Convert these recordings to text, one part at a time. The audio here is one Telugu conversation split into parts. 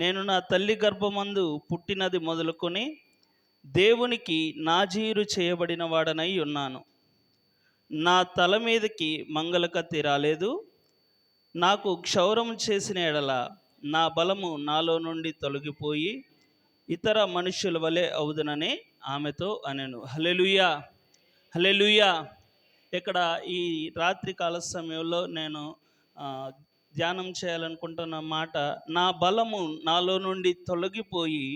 నేను నా తల్లి గర్భమందు పుట్టినది మొదలుకొని దేవునికి నాజీరు చేయబడిన వాడనై ఉన్నాను. నా తల మీదకి మంగళకత్తి రాలేదు. నాకు క్షౌరం చేసిన ఎడల నా బలము నాలో నుండి తొలగిపోయి ఇతర మనుష్యుల వలె అవుదునని ఆమెతో అనెను. హలెలుయా హలెలుయా ఇక్కడ ఈ రాత్రి కాల సమయంలో నేను ధ్యానం చేయాలనుకుంటున్న మాట నా బలము నాలో నుండి తొలగిపోయి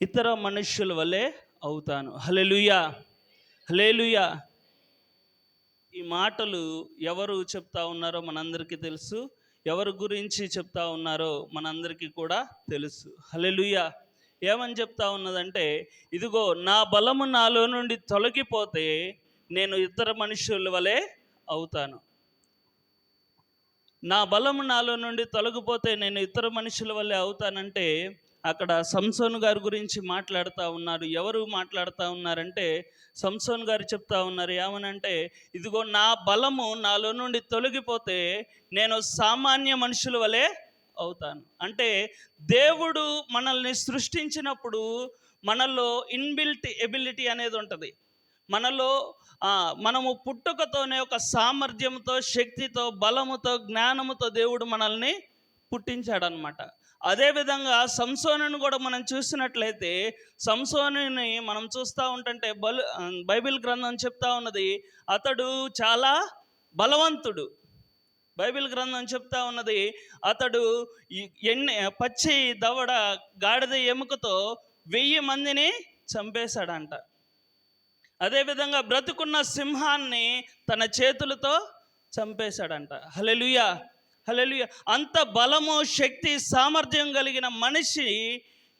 ఇతర మనుష్యుల వలె అవుతాను. హలెలుయా హలేలుయా ఈ మాటలు ఎవరు చెప్తా ఉన్నారో మనందరికీ తెలుసు. ఎవరి గురించి చెప్తా ఉన్నారో మనందరికీ కూడా తెలుసు. హలెలుయా ఏమని చెప్తా ఉన్నదంటే ఇదిగో నా బలము నాలో నుండి తొలగిపోతే నేను ఇతర మనుషుల వలె అవుతాను. నా బలము నాలో నుండి తొలగిపోతే నేను ఇతర మనుషుల వల్లే అవుతానంటే అక్కడ సంసోన్ గారి గురించి మాట్లాడుతూ ఉన్నారు. ఎవరు మాట్లాడుతూ ఉన్నారంటే సంసోన్ గారు చెప్తా ఉన్నారు. ఏమనంటే ఇదిగో నా బలము నాలో నుండి తొలగిపోతే నేను సామాన్య మనుషుల వలె అవుతాను. అంటే దేవుడు మనల్ని సృష్టించినప్పుడు మనలో ఇన్బిల్ట్ ఎబిలిటీ అనేది ఉంటుంది. మనలో మనము పుట్టుకతోనే ఒక సామర్థ్యంతో శక్తితో బలముతో జ్ఞానముతో దేవుడు మనల్ని పుట్టించాడనమాట అదేవిధంగా సంసోనుని కూడా మనం చూసినట్లయితే సంసోనుని మనం చూస్తూ ఉంటుంటే బలు బైబిల్ గ్రంథం చెప్తా ఉన్నది అతడు చాలా బలవంతుడు. బైబిల్ గ్రంథం చెప్తా ఉన్నది అతడు ఎన్ని పచ్చి దవడ గాడిద ఎముకతో వెయ్యి మందిని చంపేశాడంట. అదేవిధంగా బ్రతుకున్న సింహాన్ని తన చేతులతో చంపేశాడంట. హలెలుయా హలెలుయ అంత బలము శక్తి సామర్థ్యం కలిగిన మనిషి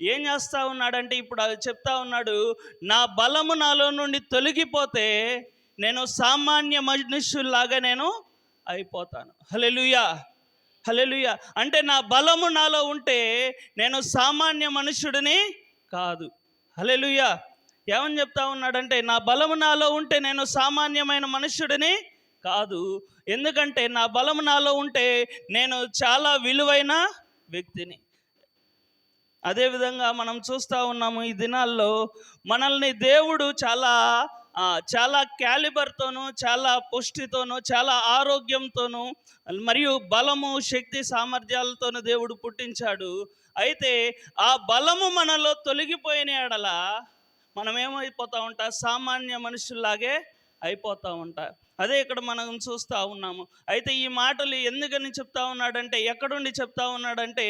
ఏం చేస్తా ఉన్నాడంటే ఇప్పుడు అది చెప్తా ఉన్నాడు నా బలము నాలో నుండి తొలగిపోతే నేను సామాన్య మనుషుల్లాగా నేను అయిపోతాను. హలెలుయా హలెలుయా అంటే నా బలము నాలో ఉంటే నేను సామాన్య మనుషుడిని కాదు. హలెలుయా ఏమని చెప్తా ఉన్నాడంటే నా బలము నాలో ఉంటే నేను సామాన్యమైన మనుష్యుడిని కాదు. ఎందుకంటే నా బలము నాలో ఉంటే నేను చాలా విలువైన వ్యక్తిని. అదేవిధంగా మనం చూస్తూ ఉన్నాము ఈ దినాల్లో మనల్ని దేవుడు చాలా చాలా క్యాలిబర్తోనూ చాలా పుష్టితోనూ చాలా ఆరోగ్యంతోనూ మరియు బలము శక్తి సామర్థ్యాలతోనూ దేవుడు పుట్టించాడు. అయితే ఆ బలము మనలో తొలగిపోయిన ఎడలా మనం ఏమైపోతూ ఉంటా? సామాన్య మనుషుల్లాగే అయిపోతూ ఉంటా. అదే ఇక్కడ మనం చూస్తూ ఉన్నాము. అయితే ఈ మాటలు ఎందుకని చెప్తా ఉన్నాడంటే ఎక్కడుండి చెప్తా ఉన్నాడంటే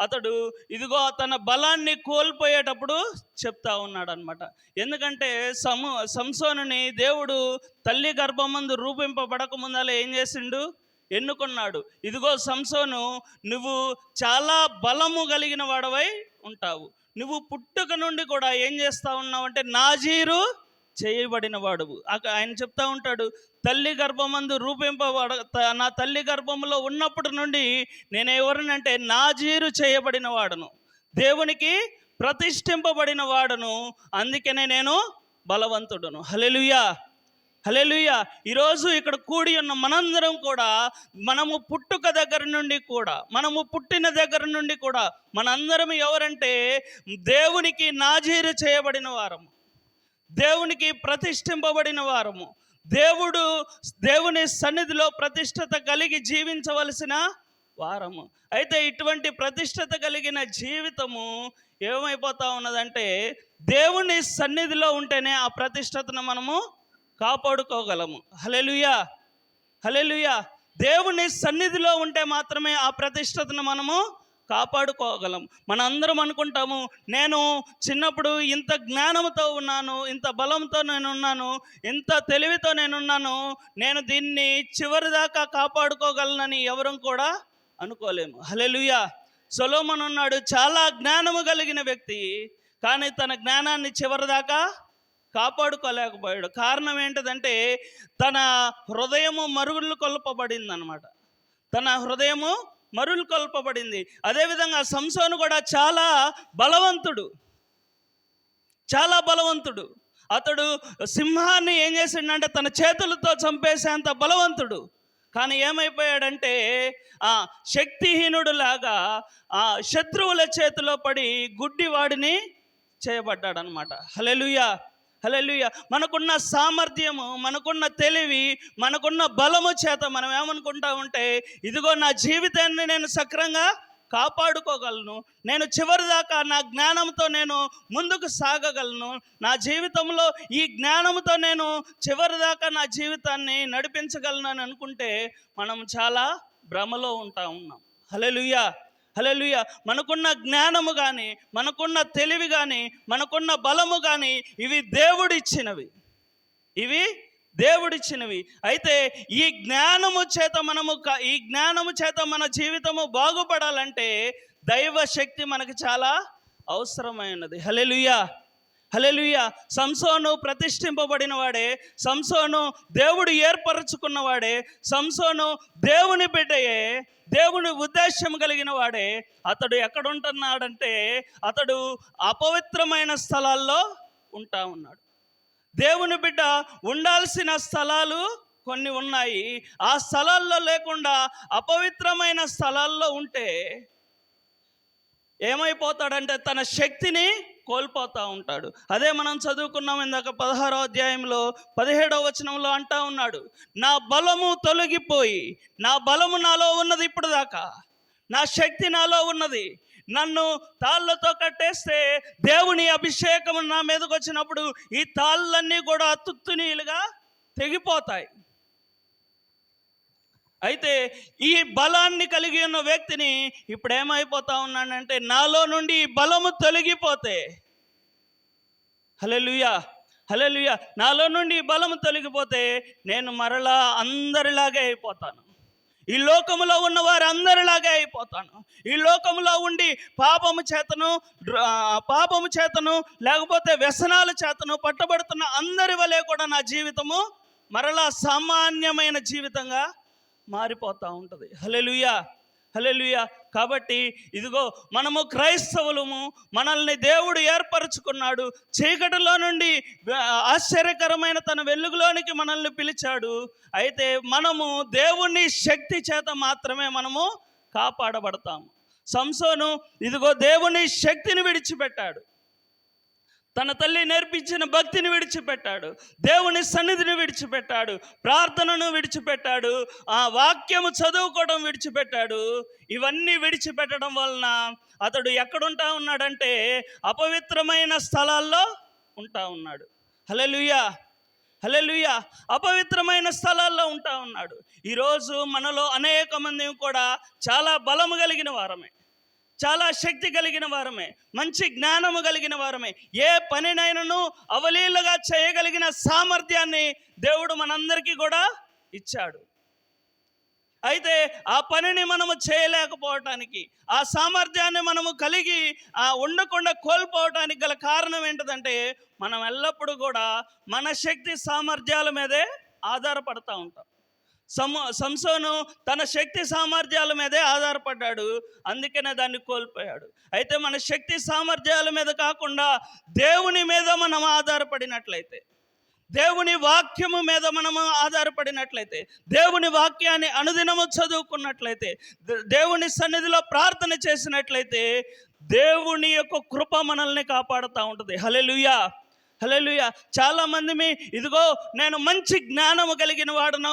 అతడు ఇదిగో తన బలాన్ని కోల్పోయేటప్పుడు చెప్తా ఉన్నాడు అనమాట ఎందుకంటే సము సంసోనుని దేవుడు తల్లి గర్భమందు రూపింపబడక ముందలే ఏం చేసిండు? ఎన్నుకున్నాడు. ఇదిగో సంసోను నువ్వు చాలా బలము కలిగిన వాడవై ఉంటావు. నువ్వు పుట్టుక నుండి కూడా ఏం చేస్తా ఉన్నావు అంటే నాజీరు చేయబడిన వాడువు ఆయన చెప్తా ఉంటాడు తల్లి గర్భమందు రూపింపబడ త- నా తల్లి గర్భంలో ఉన్నప్పటి నుండి నేను ఎవరినంటే నాజీరు చేయబడిన వాడను దేవునికి ప్రతిష్ఠింపబడిన వాడను అందుకనే నేను బలవంతుడను. హలెలుయా హలెలుయ ఈరోజు ఇక్కడ కూడి ఉన్న మనందరం కూడా మనము పుట్టుక దగ్గర నుండి కూడా మనము పుట్టిన దగ్గర నుండి కూడా మనందరం ఎవరంటే దేవునికి నాజీరు చేయబడిన వారము. దేవునికి ప్రతిష్ఠింపబడిన వారము. దేవుడు దేవుని సన్నిధిలో ప్రతిష్టత కలిగి జీవించవలసిన వారము. అయితే ఇటువంటి ప్రతిష్టత కలిగిన జీవితము ఏమైపోతా ఉన్నదంటే దేవుని సన్నిధిలో ఉంటేనే ఆ ప్రతిష్టతను మనము కాపాడుకోగలము. హలెలుయా హలెలుయా దేవుని సన్నిధిలో ఉంటే మాత్రమే ఆ ప్రతిష్టతను మనము కాపాడుకోగలం. మనందరం అనుకుంటాము నేను చిన్నప్పుడు ఇంత జ్ఞానంతో ఉన్నాను ఇంత బలంతో నేను ఉన్నాను ఇంత తెలివితో నేను ఉన్నాను నేను దీన్ని చివరి దాకా కాపాడుకోగలనని ఎవరూ కూడా అనుకోలేము. హలెలుయా సొలోమన్ ఉన్నాడు చాలా జ్ఞానము కలిగిన వ్యక్తి కానీ తన జ్ఞానాన్ని చివరిదాకా కాపాడుకోలేకపోయాడు. కారణం ఏంటంటే తన హృదయము మరుగులు కొల్పబడింది అనమాట తన హృదయము మరులు కొల్పబడింది. అదేవిధంగా సంసోను కూడా చాలా బలవంతుడు. చాలా బలవంతుడు. అతడు సింహాన్ని ఏం చేసిండంటే తన చేతులతో చంపేసేంత బలవంతుడు. కానీ ఏమైపోయాడంటే ఆ శక్తిహీనుడు లాగా ఆ శత్రువుల చేతిలో పడి గుడ్డివాడిని చేయబడ్డాడనమాట హలెలుయా హలెలుయ మనకున్న సామర్థ్యము మనకున్న తెలివి మనకున్న బలము చేత మనం ఏమనుకుంటా ఉంటే ఇదిగో నా జీవితాన్ని నేను సక్రంగా కాపాడుకోగలను. నేను చివరి దాకా నా జ్ఞానంతో నేను ముందుకు సాగగలను. నా జీవితంలో ఈ జ్ఞానంతో నేను చివరి దాకా నా జీవితాన్ని నడిపించగలను అని అనుకుంటే మనం చాలా భ్రమలో ఉంటా ఉన్నాం. హలెలుయా హలలుయ మనకున్న జ్ఞానము కానీ మనకున్న తెలివి కానీ మనకున్న బలము కానీ ఇవి దేవుడిచ్చినవి. ఇవి దేవుడిచ్చినవి. అయితే ఈ జ్ఞానము చేత మనము ఈ జ్ఞానము చేత మన జీవితము బాగుపడాలంటే దైవ శక్తి మనకు చాలా అవసరమైనది. హలెలుయా హలెలుయ సంసోను ప్రతిష్ఠింపబడిన వాడే సంసోను దేవుడు ఏర్పరచుకున్నవాడే. సంసోను దేవుని బిడ్డయే. దేవుని ఉద్దేశం కలిగిన వాడే అతడు ఎక్కడుంటున్నాడంటే అతడు అపవిత్రమైన స్థలాల్లో ఉంటా ఉన్నాడు. దేవుని బిడ్డ ఉండాల్సిన స్థలాలు కొన్ని ఉన్నాయి. ఆ స్థలాల్లో లేకుండా అపవిత్రమైన స్థలాల్లో ఉంటే ఏమైపోతాడంటే తన శక్తిని కోల్పోతూ ఉంటాడు. అదే మనం చదువుకున్నాం ఇందాక పదహారో అధ్యాయంలో పదిహేడవ వచనంలో అంటా ఉన్నాడు నా బలము తొలగిపోయి నా బలము నాలో ఉన్నది ఇప్పుడు దాకా. నా శక్తి నాలో ఉన్నది. నన్ను తాళ్ళతో కట్టేస్తే దేవుని అభిషేకం నా మీదకి వచ్చినప్పుడు ఈ తాళ్ళన్నీ కూడా తుత్తునీలుగా తెగిపోతాయి. అయితే ఈ బలాన్ని కలిగి ఉన్న వ్యక్తిని ఇప్పుడు ఏమైపోతా ఉన్నానంటే నాలో నుండి ఈ బలము తొలగిపోతే. హలెలుయా హలెలుయా నాలో నుండి ఈ బలము తొలగిపోతే నేను మరలా అందరిలాగే అయిపోతాను. ఈ లోకములో ఉన్న వారు అందరిలాగే అయిపోతాను. ఈ లోకములో ఉండి పాపము చేతను పాపము చేతను లేకపోతే వ్యసనాల చేతను పట్టబడుతున్న అందరి వలె కూడా నా జీవితము మరలా సామాన్యమైన జీవితంగా మారిపోతూ ఉంటుంది. హలెలుయా హలెలుయా కాబట్టి ఇదిగో మనము క్రైస్తవులము మనల్ని దేవుడు ఏర్పరచుకున్నాడు. చీకటిలో నుండి ఆశ్చర్యకరమైన తన వెలుగులోనికి మనల్ని పిలిచాడు. అయితే మనము దేవుని శక్తి చేత మాత్రమే మనము కాపాడబడతాము. సంసోను ఇదిగో దేవుని శక్తిని విడిచిపెట్టాడు. తన తల్లి నేర్పించిన భక్తిని విడిచిపెట్టాడు దేవుని సన్నిధిని విడిచిపెట్టాడు ప్రార్థనను విడిచిపెట్టాడు ఆ వాక్యము చదువుకోవడం విడిచిపెట్టాడు. ఇవన్నీ విడిచిపెట్టడం వలన అతడు ఎక్కడుంటా ఉన్నాడంటే అపవిత్రమైన స్థలాల్లో ఉంటా ఉన్నాడు. హలెలుయా హలెలుయా అపవిత్రమైన స్థలాల్లో ఉంటా ఉన్నాడు. ఈరోజు మనలో అనేక మంది కూడా చాలా బలము కలిగిన వారమే. చాలా శక్తి కలిగిన వారమే మంచి జ్ఞానము కలిగిన వారమే. ఏ పనినైనను అవలీలుగా చేయగలిగిన సామర్థ్యాన్ని దేవుడు మనందరికీ కూడా ఇచ్చాడు. అయితే ఆ పనిని మనము చేయలేకపోవటానికి ఆ సామర్థ్యాన్ని మనము కలిగి ఆ ఉండకుండా కోల్పోవటానికి గల కారణం ఏంటంటే మనం ఎల్లప్పుడూ కూడా మన శక్తి సామర్థ్యాల మీదే ఆధారపడతా ఉంటాం. సమ సంసోను తన శక్తి సామర్థ్యాల మీదే ఆధారపడ్డాడు. అందుకనే దాన్ని కోల్పోయాడు. అయితే మన శక్తి సామర్థ్యాల మీద కాకుండా దేవుని మీద మనం ఆధారపడినట్లయితే దేవుని వాక్యము మీద మనము ఆధారపడినట్లయితే దేవుని వాక్యాన్ని అనుదినము చదువుకున్నట్లయితే దేవుని సన్నిధిలో ప్రార్థన చేసినట్లయితే దేవుని యొక్క కృప మనల్ని కాపాడుతూ ఉంటుంది. హలెలుయా హలోయ చాలా మంది మీ ఇదిగో నేను మంచి జ్ఞానము కలిగిన వాడును.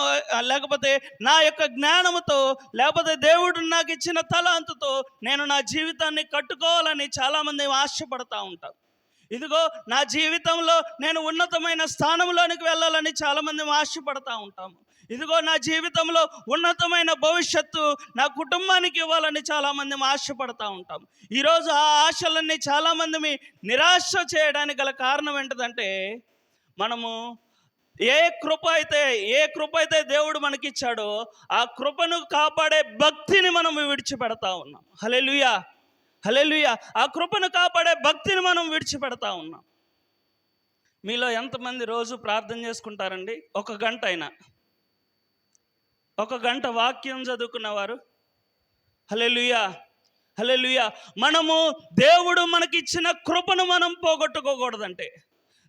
లేకపోతే నా యొక్క జ్ఞానముతో లేకపోతే దేవుడు నాకు ఇచ్చిన తలాంతుతో నేను నా జీవితాన్ని కట్టుకోవాలని చాలామంది ఆశపడతా ఉంటారు. ఇదిగో నా జీవితంలో నేను ఉన్నతమైన స్థానంలోనికి వెళ్ళాలని చాలామంది ఆశపడతా ఉంటాము. ఇదిగో నా జీవితంలో ఉన్నతమైన భవిష్యత్తు నా కుటుంబానికి ఇవ్వాలని చాలామంది ఆశపడతా ఉంటాం. ఈరోజు ఆ ఆశలన్నీ చాలామంది మీ నిరాశ చేయడానికి గల కారణం ఏంటంటే మనము ఏ కృప అయితే ఏ కృప అయితే దేవుడు మనకిచ్చాడో ఆ కృపను కాపాడే భక్తిని మనం విడిచిపెడతా ఉన్నాం. హలెలుయా హలెలుయా ఆ కృపను కాపాడే భక్తిని మనం విడిచిపెడతా ఉన్నాం. మీలో ఎంతమంది రోజు ప్రార్థన చేసుకుంటారండి? ఒక గంట అయినా ఒక గంట వాక్యం చదువుకున్నవారు? హలెలుయా హలెలుయా మనము దేవుడు మనకిచ్చిన కృపను మనం పోగొట్టుకోకూడదంటే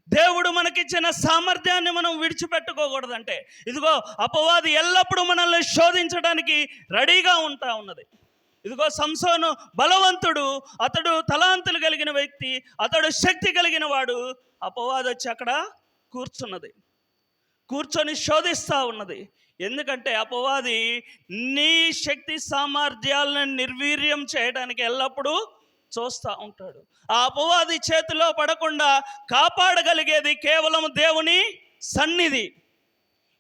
దేవుడు మనకిచ్చిన సామర్థ్యాన్ని మనం విడిచిపెట్టుకోకూడదంటే ఇదిగో అపవాది ఎల్లప్పుడూ మనల్ని శోధించడానికి రెడీగా ఉంటా ఉన్నది. ఇదిగో సంసోను బలవంతుడు అతడు తలాంతులు కలిగిన వ్యక్తి అతడు శక్తి కలిగిన వాడు అపవాది వచ్చి అక్కడ కూర్చున్నది. కూర్చొని శోధిస్తూ ఉన్నది. ఎందుకంటే అపవాది నీ శక్తి సామర్థ్యాలను నిర్వీర్యం చేయడానికి ఎల్లప్పుడూ చూస్తూ ఉంటాడు. ఆ అపవాది చేతిలో పడకుండా కాపాడగలిగేది కేవలం దేవుని సన్నిధి.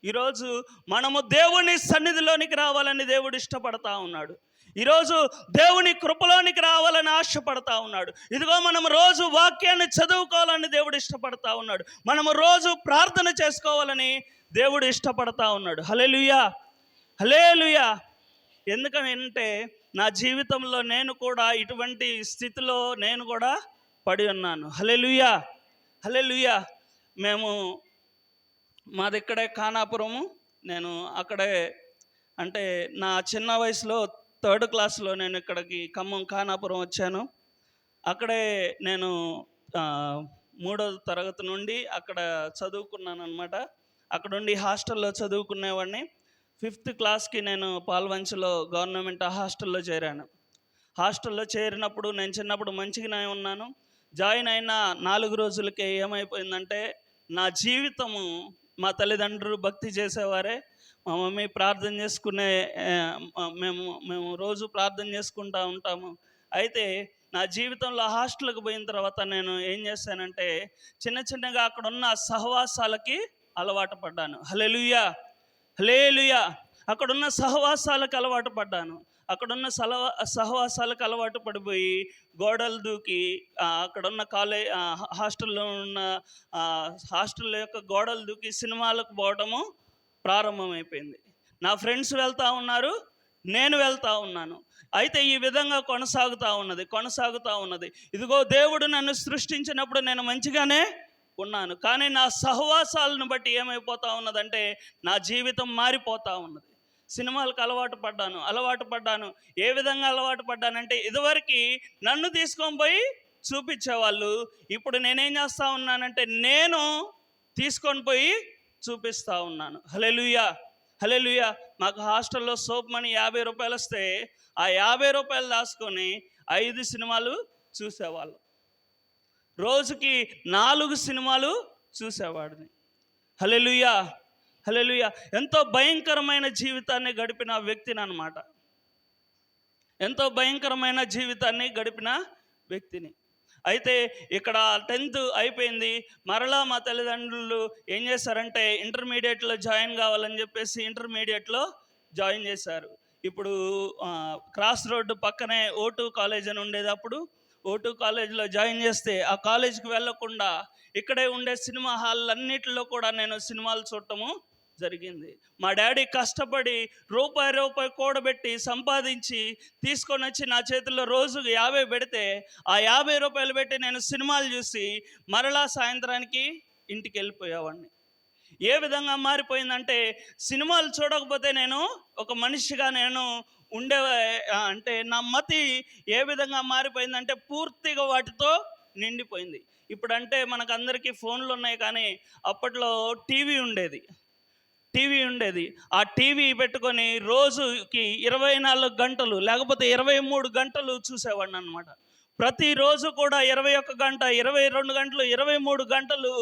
ఈరోజు మనము దేవుని సన్నిధిలోనికి రావాలని దేవుడు ఇష్టపడతా ఉన్నాడు. ఈరోజు దేవుని కృపలోనికి రావాలని ఆశపడతా ఉన్నాడు. ఇదిగో మనం రోజు వాక్యాన్ని చదువుకోవాలని దేవుడు ఇష్టపడతా ఉన్నాడు. మనము రోజు ప్రార్థన చేసుకోవాలని దేవుడు ఇష్టపడతా ఉన్నాడు. హలేలుయా హలేలుయా ఎందుకంటే నా జీవితంలో నేను కూడా ఇటువంటి స్థితిలో నేను కూడా పడి ఉన్నాను. హలేలుయా హలేలుయా మేము మాది ఇక్కడే ఖానాపురము. నేను అక్కడే అంటే నా చిన్న వయసులో థర్డ్ క్లాస్లో నేను ఇక్కడికి ఖమ్మం ఖానాపురం వచ్చాను. అక్కడే నేను మూడో తరగతి నుండి అక్కడ చదువుకున్నాను అనమాట అక్కడుండి హాస్టల్లో చదువుకునేవాడిని. ఫిఫ్త్ క్లాస్కి నేను పాల్వంచలో గవర్నమెంట్ హాస్టల్లో చేరాను. హాస్టల్లో చేరినప్పుడు నేను చిన్నప్పుడు మంచిగానే ఉన్నాను. జాయిన్ అయిన నాలుగు రోజులకే ఏమైపోయిందంటే నా జీవితము మా తల్లిదండ్రులు భక్తి చేసేవారే. మా మమ్మీ ప్రార్థన చేసుకునే మేము మేము రోజు ప్రార్థన చేసుకుంటూ ఉంటాము. అయితే నా జీవితంలో హాస్టల్కి పోయిన తర్వాత నేను ఏం చేశానంటే చిన్న చిన్నగా అక్కడ ఉన్న సహవాసాలకి అలవాటు పడ్డాను. హలెలుయా హలేలుయా అక్కడున్న సహవాసాలకు అలవాటు పడ్డాను. అక్కడున్న సలవా సహవాసాలకు అలవాటు పడిపోయి గోడలు దూకి అక్కడున్న కాలే హాస్టల్లో ఉన్న హాస్టల్ యొక్క గోడలు దూకి సినిమాలకు పోవడము ప్రారంభమైపోయింది. నా ఫ్రెండ్స్ వెళ్తూ ఉన్నారు నేను వెళ్తా ఉన్నాను. అయితే ఈ విధంగా కొనసాగుతూ ఉన్నది కొనసాగుతూ ఉన్నది. ఇదిగో దేవుడు నన్ను సృష్టించినప్పుడు నేను మంచిగానే ఉన్నాను కానీ నా సహవాసాలను బట్టి ఏమైపోతా ఉన్నదంటే నా జీవితం మారిపోతా ఉన్నది. సినిమాలకు అలవాటు పడ్డాను అలవాటు పడ్డాను. ఏ విధంగా అలవాటు పడ్డానంటే ఇదివరకు నన్ను తీసుకొని పోయి చూపించేవాళ్ళు. ఇప్పుడు నేనేం చేస్తా ఉన్నానంటే నేను తీసుకొని పోయి చూపిస్తా ఉన్నాను. హలెలుయా హలెలుయా మాకు హాస్టల్లో సోప్ మనీ యాభై రూపాయలు వస్తే ఆ యాభై రూపాయలు దాచుకొని ఐదు సినిమాలు చూసేవాళ్ళు. రోజుకి నాలుగు సినిమాలు చూసేవాడిని. హలెలుయా హలెలుయా ఎంతో భయంకరమైన జీవితాన్ని గడిపిన వ్యక్తిని అనమాట ఎంతో భయంకరమైన జీవితాన్ని గడిపిన వ్యక్తిని. అయితే ఇక్కడ టెన్త్ అయిపోయింది. మరలా మా తల్లిదండ్రులు ఏం చేశారంటే ఇంటర్మీడియట్లో జాయిన్ కావాలని చెప్పేసి ఇంటర్మీడియట్లో జాయిన్ చేశారు. ఇప్పుడు క్రాస్ రోడ్డు పక్కనే ఓటు కాలేజ్ అని ఉండేది అప్పుడు ఓటు కాలేజీలో జాయిన్ చేస్తే ఆ కాలేజీకి వెళ్ళకుండా ఇక్కడే ఉండే సినిమా హాల్లన్నిటిలో కూడా నేను సినిమాలు చూడటము జరిగింది. మా డాడీ కష్టపడి రూపాయి రూపాయి కూడబెట్టి సంపాదించి తీసుకొని వచ్చి నా చేతిలో రోజుకు యాభై పెడితే ఆ యాభై రూపాయలు పెట్టి నేను సినిమాలు చూసి మరలా సాయంత్రానికి ఇంటికి వెళ్ళిపోయేవాడిని. ఏ విధంగా మారిపోయిందంటే సినిమాలు చూడకపోతే నేను ఒక మనిషిగా నేను ఉండే అంటే నా మతి ఏ విధంగా మారిపోయిందంటే పూర్తిగా వాటితో నిండిపోయింది. ఇప్పుడంటే మనకు అందరికీ ఫోన్లు ఉన్నాయి కానీ అప్పట్లో టీవీ ఉండేది. టీవీ ఉండేది. ఆ టీవీ పెట్టుకొని రోజుకి ఇరవై నాలుగు గంటలు లేకపోతే ఇరవై మూడు గంటలు చూసేవాడిని అనమాట ప్రతిరోజు కూడా ఇరవై ఒక్క గంట ఇరవై రెండు గంటలు ఇరవై మూడు గంటలు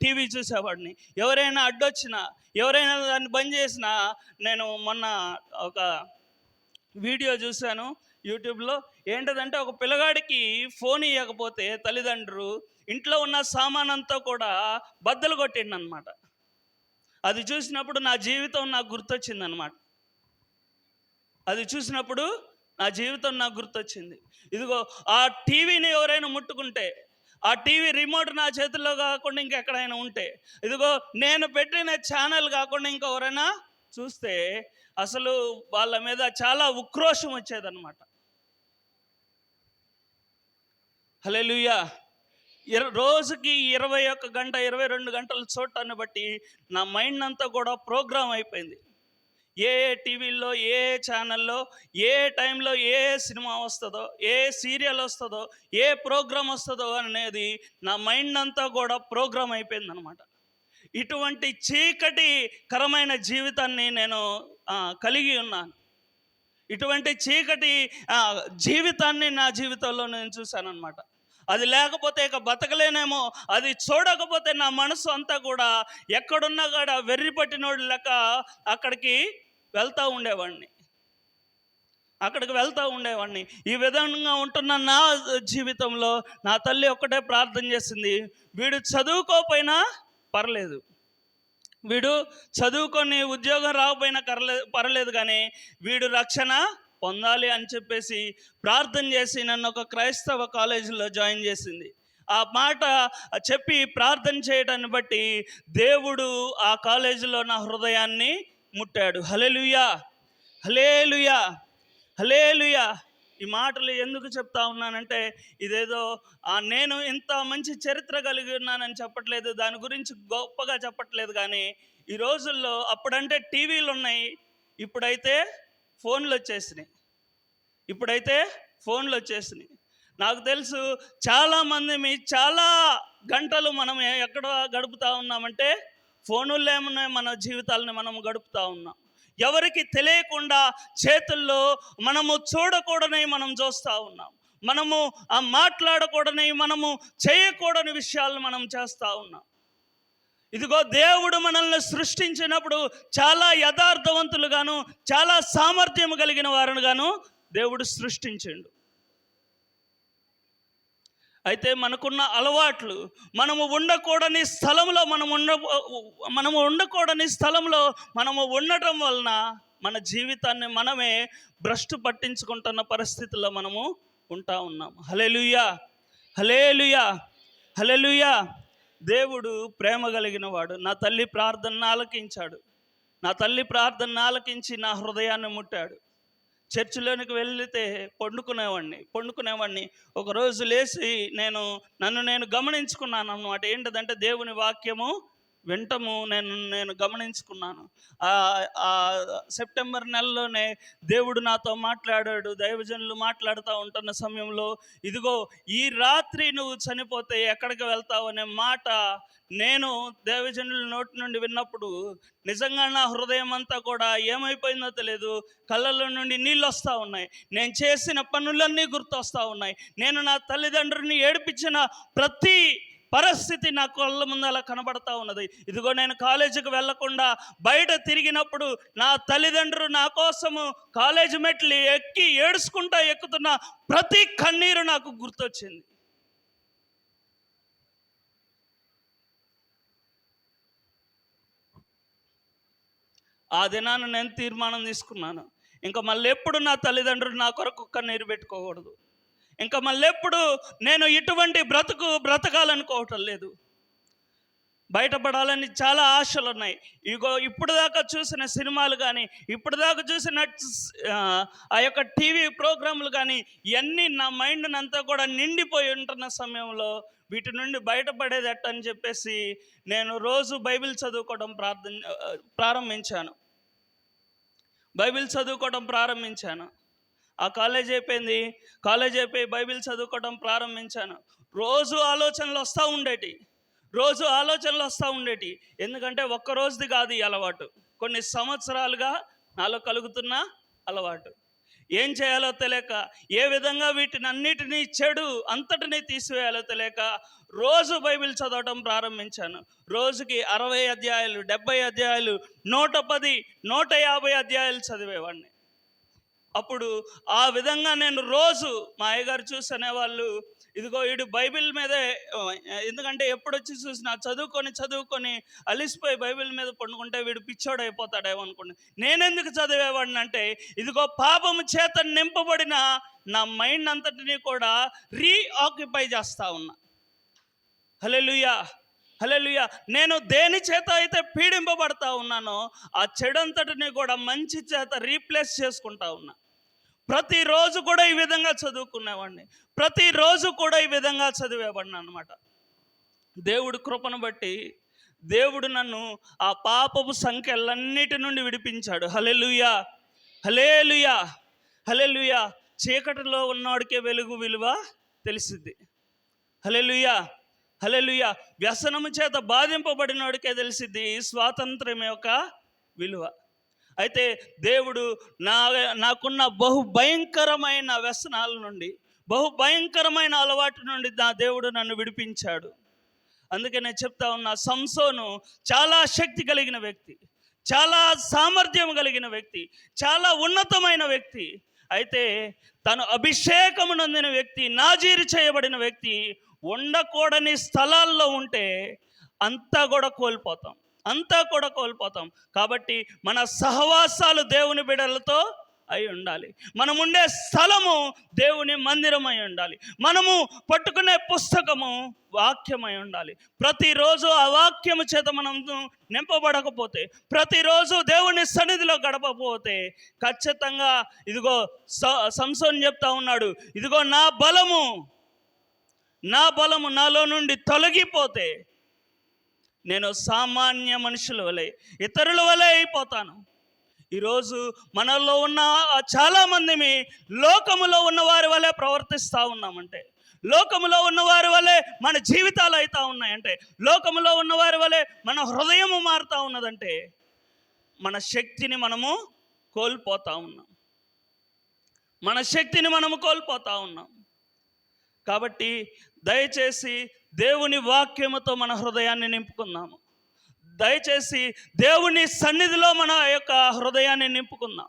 టీవీ చూసేవాడిని. ఎవరైనా అడ్డొచ్చినా ఎవరైనా దాన్ని బంద్ చేసినా నేను మొన్న ఒక వీడియో చూశాను యూట్యూబ్లో. ఏంటదంటే ఒక పిల్లగాడికి ఫోన్ ఇవ్వకపోతే తల్లిదండ్రులు ఇంట్లో ఉన్న సామానంతా కూడా బద్దలు కొట్టిండనమాట అది చూసినప్పుడు నా జీవితం నాకు గుర్తొచ్చిందనమాట అది చూసినప్పుడు నా జీవితం నాకు గుర్తొచ్చింది. ఇదిగో ఆ టీవీని ఎవరైనా ముట్టుకుంటే ఆ టీవీ రిమోట్ నా చేతుల్లో కాకుండా ఇంకెక్కడైనా ఉంటే. ఇదిగో నేను పెట్టిన ఛానల్ కాకుండా ఇంకెవరైనా చూస్తే అసలు వాళ్ళ మీద చాలా ఉక్రోషం వచ్చేదన్నమాట. హలే ఇర రోజుకి ఇరవై ఒక్క గంట ఇరవై రెండు గంటలు చూడటాన్ని బట్టి నా మైండ్ అంతా కూడా ప్రోగ్రామ్ అయిపోయింది. ఏ టీవీల్లో ఏ ఛానల్లో ఏ టైంలో ఏ సినిమా వస్తుందో ఏ సీరియల్ వస్తుందో ఏ ప్రోగ్రామ్ వస్తుందో అనేది నా మైండ్ అంతా కూడా ప్రోగ్రామ్ అయిపోయిందనమాట ఇటువంటి చీకటి కరమైన జీవితాన్ని నేను కలిగి ఉన్నాను. ఇటువంటి చీకటి జీవితాన్ని నా జీవితంలో నేను చూశానన్నమాట. అది లేకపోతే ఇక బతకలేనేమో అది చూడకపోతే నా మనసు అంతా కూడా ఎక్కడున్నా కూడా వెర్రి పట్టినోడు లెక్క అక్కడికి వెళ్తూ ఉండేవాడిని. అక్కడికి వెళ్తూ ఉండేవాడిని. ఈ విధంగా ఉంటున్న నా జీవితంలో నా తల్లి ఒక్కటే ప్రార్థన చేసింది వీడు చదువుకోకపోయినా పర్లేదు. వీడు చదువుకొని ఉద్యోగం రాకపోయినా కరలే పర్లేదు కానీ వీడు రక్షణ పొందాలి అని చెప్పేసి ప్రార్థన చేసి నన్ను ఒక క్రైస్తవ కాలేజీలో జాయిన్ చేసింది. ఆ మాట చెప్పి ప్రార్థన చేయడాన్ని బట్టి దేవుడు ఆ కాలేజీలో నా హృదయాన్ని ముట్టాడు. హలెలుయా హలేలుయా హలేలుయా ఈ మాటలు ఎందుకు చెప్తా ఉన్నానంటే ఇదేదో నేను ఇంత మంచి చరిత్ర కలిగి ఉన్నానని చెప్పట్లేదు దాని గురించి గొప్పగా చెప్పట్లేదు కానీ ఈ రోజుల్లో అప్పుడంటే టీవీలు ఉన్నాయి ఇప్పుడైతే ఫోన్లు వచ్చేసినాయి. ఇప్పుడైతే ఫోన్లు వచ్చేసినాయి. నాకు తెలుసు చాలామంది మీ చాలా గంటలు మనం ఎక్కడ గడుపుతా ఉన్నామంటే ఫోనుల్లో మన జీవితాలను మనం గడుపుతా ఉన్నాం. ఎవరికి తెలియకుండా చేతుల్లో మనము చూడకూడని మనం చూస్తూ ఉన్నాం. మనము ఆ మాట్లాడకూడని మనము చేయకూడని విషయాలను మనం చేస్తూ ఉన్నాం. ఇదిగో దేవుడు మనల్ని సృష్టించినప్పుడు చాలా యథార్థవంతులుగాను చాలా సామర్థ్యం కలిగిన వారుగాను దేవుడు సృష్టించిండు. అయితే మనకున్న అలవాట్లు మనము ఉండకూడని స్థలంలో మనం ఉండ మనము ఉండకూడని స్థలంలో మనము ఉండటం వలన మన జీవితాన్ని మనమే భ్రష్టు పట్టించుకుంటున్న పరిస్థితుల్లో మనము ఉంటా ఉన్నాం హలేలుయా హలేలుయా హలేలుయా దేవుడు ప్రేమ కలిగిన వాడు నా తల్లి ప్రార్థన ఆలకించాడు. నా తల్లి ప్రార్థన ఆలకించి నా హృదయాన్ని ముట్టాడు. చర్చిలోనికి వెళితే పండుకునేవాడిని పండుకునేవాడిని. ఒకరోజు లేచి నేను నన్ను నేను గమనించుకున్నాను అన్నమాట. ఏంటంటే దేవుని వాక్యము వింటము నేను నేను గమనించుకున్నాను. ఆ- సెప్టెంబర్ నెలలోనే దేవుడు నాతో మాట్లాడాడు దైవజనులు మాట్లాడుతూ ఉంటున్న సమయంలో ఇదిగో ఈ రాత్రి నువ్వు చనిపోతే ఎక్కడికి వెళ్తావు అనే మాట నేను దేవజనుల నోటి నుండి విన్నప్పుడు నిజంగా నా హృదయం అంతా కూడా ఏమైపోయిందో తెలియదు కళ్ళల్లో నుండి నీళ్ళు వస్తూ ఉన్నాయి. నేను చేసిన పనులన్నీ గుర్తొస్తూ ఉన్నాయి. నేను నా తల్లిదండ్రుల్ని ఏడిపించిన ప్రతి పరిస్థితి నా కళ్ళ ముందు అలా కనబడతా ఉన్నది. ఇదిగో నేను కాలేజీకి వెళ్ళకుండా బయట తిరిగినప్పుడు నా తల్లిదండ్రులు నా కోసము కాలేజీ మెట్లు ఎక్కి ఏడుచుకుంటా ఎక్కుతున్న ప్రతి కన్నీరు నాకు గుర్తొచ్చింది. ఆ దినాన నేను తీర్మానం తీసుకున్నాను. ఇంకా మళ్ళీ ఎప్పుడు నా తల్లిదండ్రులు నా కొరకు కన్నీరు పెట్టుకోకూడదు. ఇంకా మళ్ళీ ఎప్పుడు నేను ఇటువంటి బ్రతుకు బ్రతకాలనుకోవటం లేదు. బయటపడాలని చాలా ఆశలు ఉన్నాయి ఇగో ఇప్పుడు దాకా చూసిన సినిమాలు కానీ ఇప్పుడు దాకా చూసిన ఆ, యొక్క టీవీ ప్రోగ్రాంలు కానీ ఇవన్నీ నా మైండ్ అంతా కూడా నిండిపోయి ఉంటున్న సమయంలో వీటి నుండి బయటపడేది అని చెప్పేసి నేను రోజు బైబిల్ చదువుకోవడం ప్రార్థన ప్రారంభించాను. బైబిల్ చదువుకోవడం ప్రారంభించాను. ఆ కాలేజ్ అయిపోయింది. కాలేజ్ అయిపోయి బైబిల్ చదువుకోవడం ప్రారంభించాను. రోజు ఆలోచనలు వస్తూ ఉండేటి. రోజు ఆలోచనలు వస్తూ ఉండేటి. ఎందుకంటే ఒక్క రోజుది కాదు ఈ అలవాటు. కొన్ని సంవత్సరాలుగా నాలో కలుగుతున్న అలవాటు. ఏం చేయాలో తెలియక ఏ విధంగా వీటిని అన్నిటినీ చెడు అంతటినీ తీసివేయాలో తెలియక రోజు బైబిల్ చదవటం ప్రారంభించాను. రోజుకి అరవై అధ్యాయాలు డెబ్బై అధ్యాయాలు నూట పది నూట యాభై అధ్యాయాలు చదివేవాడిని. అప్పుడు ఆ విధంగా నేను రోజు మా అయ్యగారు చూసనే వాళ్ళు ఇదిగో వీడు బైబిల్ మీదే ఎందుకంటే ఎప్పుడు వచ్చి చూసినా చదువుకొని చదువుకొని అలిసిపోయి బైబిల్ మీద పండుకుంటే వీడు పిచ్చోడు అయిపోతాడేమో అనుకోండి నేనెందుకు చదివేవాడిని అంటే ఇదిగో పాపము చేత నింపబడిన నా మైండ్ అంతటినీ కూడా రీఆక్యుపై చేస్తా ఉన్నా. హలెలుయా హలెలుయా నేను దేని చేత అయితే పీడింపబడతా ఉన్నానో ఆ చెడంతటిని కూడా మంచి చేత రీప్లేస్ చేసుకుంటా ఉన్నా. ప్రతిరోజు కూడా ఈ విధంగా చదువుకునేవాడిని. ప్రతిరోజు కూడా ఈ విధంగా చదివేవాడిని అనమాట దేవుడి కృపను బట్టి దేవుడు నన్ను ఆ పాపపు సంఖ్యలన్నిటి నుండి విడిపించాడు. హలెలుయా హలేలుయా హలెలుయా చీకటిలో ఉన్నవాడికే వెలుగు విలువ తెలిసిద్ది. హలెలుయా హలెలుయ వ్యసనము చేత బాధింపబడినోడికే తెలిసింది స్వాతంత్రం యొక్క విలువ. అయితే దేవుడు నా నాకున్న బహు భయంకరమైన వ్యసనాల నుండి బహు భయంకరమైన అలవాటు నుండి నా దేవుడు నన్ను విడిపించాడు. అందుకే నేను చెప్తా ఉన్నా సంసోను చాలా శక్తి కలిగిన వ్యక్తి చాలా సామర్థ్యం కలిగిన వ్యక్తి చాలా ఉన్నతమైన వ్యక్తి. అయితే తను అభిషేకము నొందిన వ్యక్తి నాజీరు చేయబడిన వ్యక్తి ఉండకూడని స్థలాల్లో ఉంటే అంతా కూడా కోల్పోతాం. అంతా కూడా కోల్పోతాం. కాబట్టి మన సహవాసాలు దేవుని బిడలతో అయి ఉండాలి. మనం ఉండే స్థలము దేవుని మందిరమై ఉండాలి. మనము పట్టుకునే పుస్తకము వాక్యమై ఉండాలి. ప్రతిరోజు ఆ వాక్యము చేత మనం నింపబడకపోతే ప్రతిరోజు దేవుని సన్నిధిలో గడపకపోతే ఖచ్చితంగా ఇదిగో స- సంసోన్ చెప్తా ఉన్నాడు ఇదిగో నా బలము నా బలము నాలో నుండి తొలగిపోతే నేను సామాన్య మనుషుల వలె ఇతరుల వలె అయిపోతాను. ఈరోజు మనలో ఉన్న చాలామంది లోకములో ఉన్న వారి వలె ప్రవర్తిస్తూ ఉన్నామంటే లోకములో ఉన్నవారి వలె మన జీవితాలు అవుతా ఉన్నాయంటే లోకములో ఉన్నవారి వలె మన హృదయము మారుతా ఉన్నదంటే మన శక్తిని మనము కోల్పోతా ఉన్నాం. మన శక్తిని మనము కోల్పోతా ఉన్నాం. కాబట్టి దయచేసి దేవుని వాక్యముతో మన హృదయాన్ని నింపుకుందాము. దయచేసి దేవుని సన్నిధిలో మన యొక్క హృదయాన్ని నింపుకుందాం